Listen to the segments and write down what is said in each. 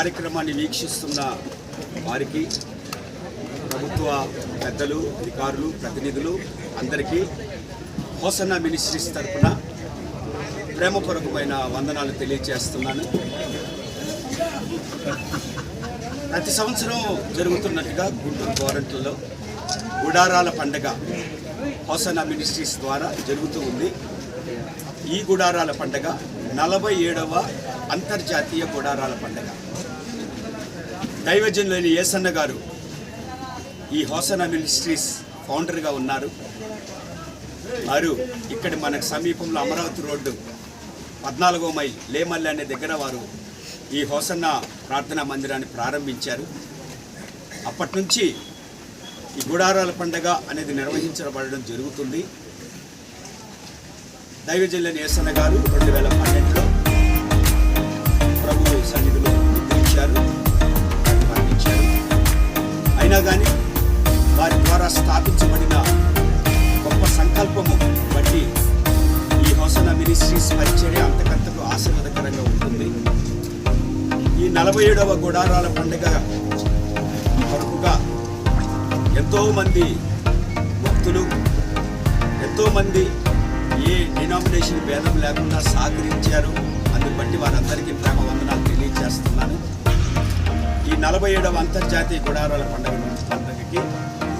కార్యక్రమాన్ని వీక్షిస్తున్న వారికి ప్రభుత్వ పెద్దలు అధికారులు ప్రతినిధులు అందరికీ హోసన్న మినిస్ట్రీస్ తరఫున ప్రేమపూర్వకమైన వందనాలు తెలియజేస్తున్నాను ప్రతి సంవత్సరం జరుగుతున్నట్టుగా గుంటూరు గోరంట్లలో గుడారాల పండగ హోసన్న మినిస్ట్రీస్ ద్వారా జరుగుతూ ఉంది. ఈ గుడారాల పండగ నలభై ఏడవ అంతర్జాతీయ గుడారాల పండగ. దైవజనులైన ఏసన్న గారు ఈ హోసన మినిస్ట్రీస్ ఫౌండర్గా ఉన్నారు. వారు ఇక్కడ మనకు సమీపంలో అమరావతి రోడ్డు పద్నాలుగో మైల్ లేమల్లి అనే దగ్గర వారు ఈ హోసన్న ప్రార్థనా మందిరాన్ని ప్రారంభించారు. అప్పటి నుంచి ఈ గుడారాల పండగ అనేది నిర్వహించబడడం జరుగుతుంది. దైవజల్లని ఏసన్న గారు రెండు వేల పన్నెండులో ప్రభు సన్నిధిలో నిద్రించారు అయినా కానీ వారి ద్వారా స్థాపించబడిన గొప్ప సంకల్పము బట్టి ఈ హోసన మినిస్ట్రీస్ పరిచర్య అంతకంతకు ఆశీర్వాదకరంగా ఉంటుంది. ఈ నలభై ఏడవ గుడారాల పండుగ కొరకుగా ఎంతోమంది భక్తులు ఎంతోమంది ఏ డినామినేషన్ భేదం లేకుండా సహకరించారు. అందుని బట్టి వారందరికీ ప్రేమ వందనాలు తెలియజేస్తున్నాను. నలభై ఏడవ అంతర్జాతీయ గుడారాల పండుగ పండుగకి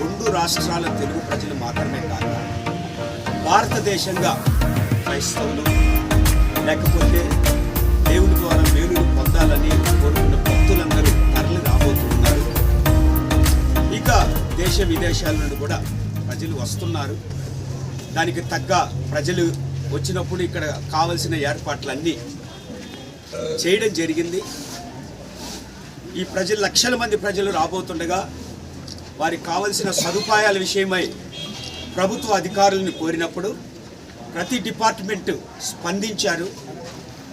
రెండు రాష్ట్రాల తెలుగు ప్రజలు మాత్రమే కాదు భారతదేశంగా క్రైస్తవులు లేకపోతే దేవుని ద్వారా మేలును పొందాలని కోరుకున్న భక్తులందరూ తరలి రాబోతున్నారు. ఇక దేశ విదేశాల నుండి కూడా ప్రజలు వస్తున్నారు. దానికి తగ్గ ప్రజలు వచ్చినప్పుడు ఇక్కడ కావలసిన ఏర్పాట్లన్నీ చేయడం జరిగింది. ఈ ప్రజలు లక్షల మంది ప్రజలు రాబోతుండగా వారికి కావలసిన సదుపాయాల విషయమై ప్రభుత్వ అధికారులను కోరినప్పుడు ప్రతి డిపార్ట్మెంట్ స్పందించారు.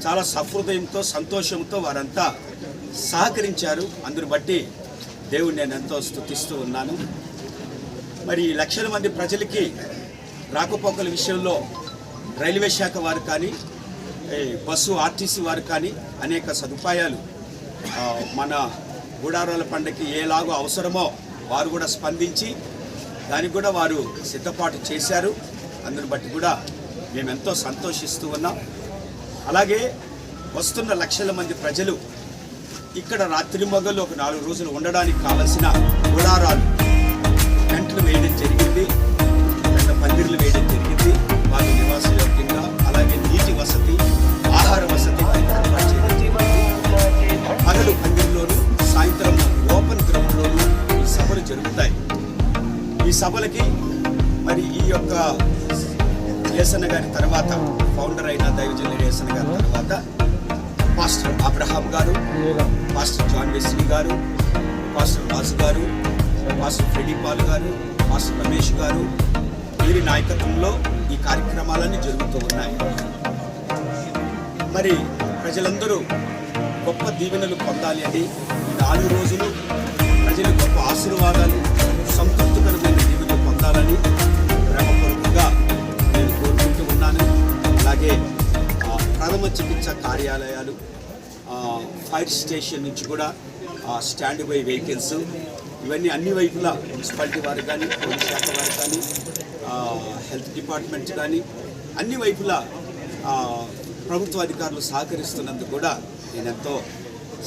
చాలా సహృదయంతో సంతోషంతో వారంతా సహకరించారు. అందును బట్టి దేవుని నేను ఎంతో స్థుతిస్తూ ఉన్నాను. మరి ఈ లక్షల మంది ప్రజలకి రాకపోకల విషయంలో రైల్వే శాఖ వారు కానీ బస్సు ఆర్టీసీ వారు కానీ అనేక సదుపాయాలు మన గుడారాల పండగకి ఏలాగో అవసరమో వారు కూడా స్పందించి దానికి కూడా వారు సిద్ధపాటు చేశారు. అందుని బట్టి కూడా మేము ఎంతో సంతోషిస్తూ ఉన్నాం. అలాగే వస్తున్న లక్షల మంది ప్రజలు ఇక్కడ రాత్రి మొగలు ఒక నాలుగు రోజులు ఉండడానికి కావలసిన గుడారాలు టెంట్లు వేయడం జరిగింది. పెద్ద పందిర్లు వేయడం జరిగింది. వారి నివాస యోగ్యంగా అలాగే నీటి వసతి యొక్క యేసన్న గారి తర్వాత ఫౌండర్ అయిన దైవజల్లి యేసన్న గారి తర్వాత పాస్టర్ అబ్రహాం గారు పాస్టర్ జాన్ వెస్లీ గారు పాస్టర్ రాజు గారు పాస్టర్ ఫ్రెడీ పాల్ గారు పాస్టర్ రమేష్ గారు వీరి నాయకత్వంలో ఈ కార్యక్రమాలన్నీ జరుగుతూ ఉన్నాయి. మరి ప్రజలందరూ గొప్ప దీవెనలు పొందాలి అని నాలుగు రోజులు ప్రజలు గొప్ప ఆశీర్వాదాలు సొంత ఫైర్ స్టేషన్ నుంచి కూడా ఆ, స్టాండ్ బై వెహికల్స్ ఇవన్నీ అన్ని వైపులా మున్సిపాలిటీ వారు కానీ పోలీస్ శాఖ వారు కానీ హెల్త్ డిపార్ట్మెంట్ కానీ అన్ని వైపులా ప్రభుత్వ అధికారులు సహకరిస్తున్నందుకు కూడా నేను ఎంతో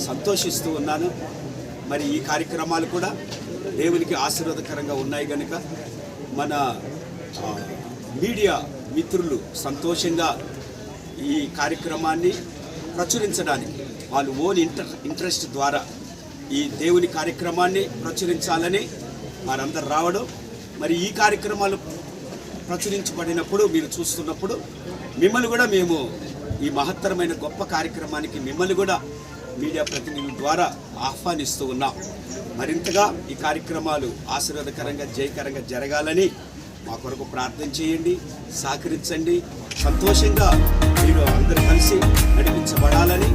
సంతోషిస్తూ ఉన్నాను. మరి ఈ కార్యక్రమాలు కూడా దేవునికి ఆశీర్వాదకరంగా ఉన్నాయి కనుక మన మీడియా మిత్రులు సంతోషంగా ఈ కార్యక్రమాన్ని ప్రచురించడానికి వాళ్ళు ఓన్ ఇంటర్ ఇంట్రెస్ట్ ద్వారా ఈ దేవుని కార్యక్రమాన్ని ప్రచురించాలని వారందరు రావడం మరి ఈ కార్యక్రమాలు ప్రచురించబడినప్పుడు మీరు చూస్తున్నప్పుడు మిమ్మల్ని కూడా మేము ఈ మహత్తరమైన గొప్ప కార్యక్రమానికి మిమ్మల్ని కూడా మీడియా ప్రతినిధుల ద్వారా ఆహ్వానిస్తూ ఉన్నాం. మరింతగా ఈ కార్యక్రమాలు ఆశీర్వాదకరంగా జయకరంగా జరగాలని మా కొరకు ప్రార్థన చేయండి సహకరించండి. సంతోషంగా మీరు అందరూ కలిసి నడిపించబడాలని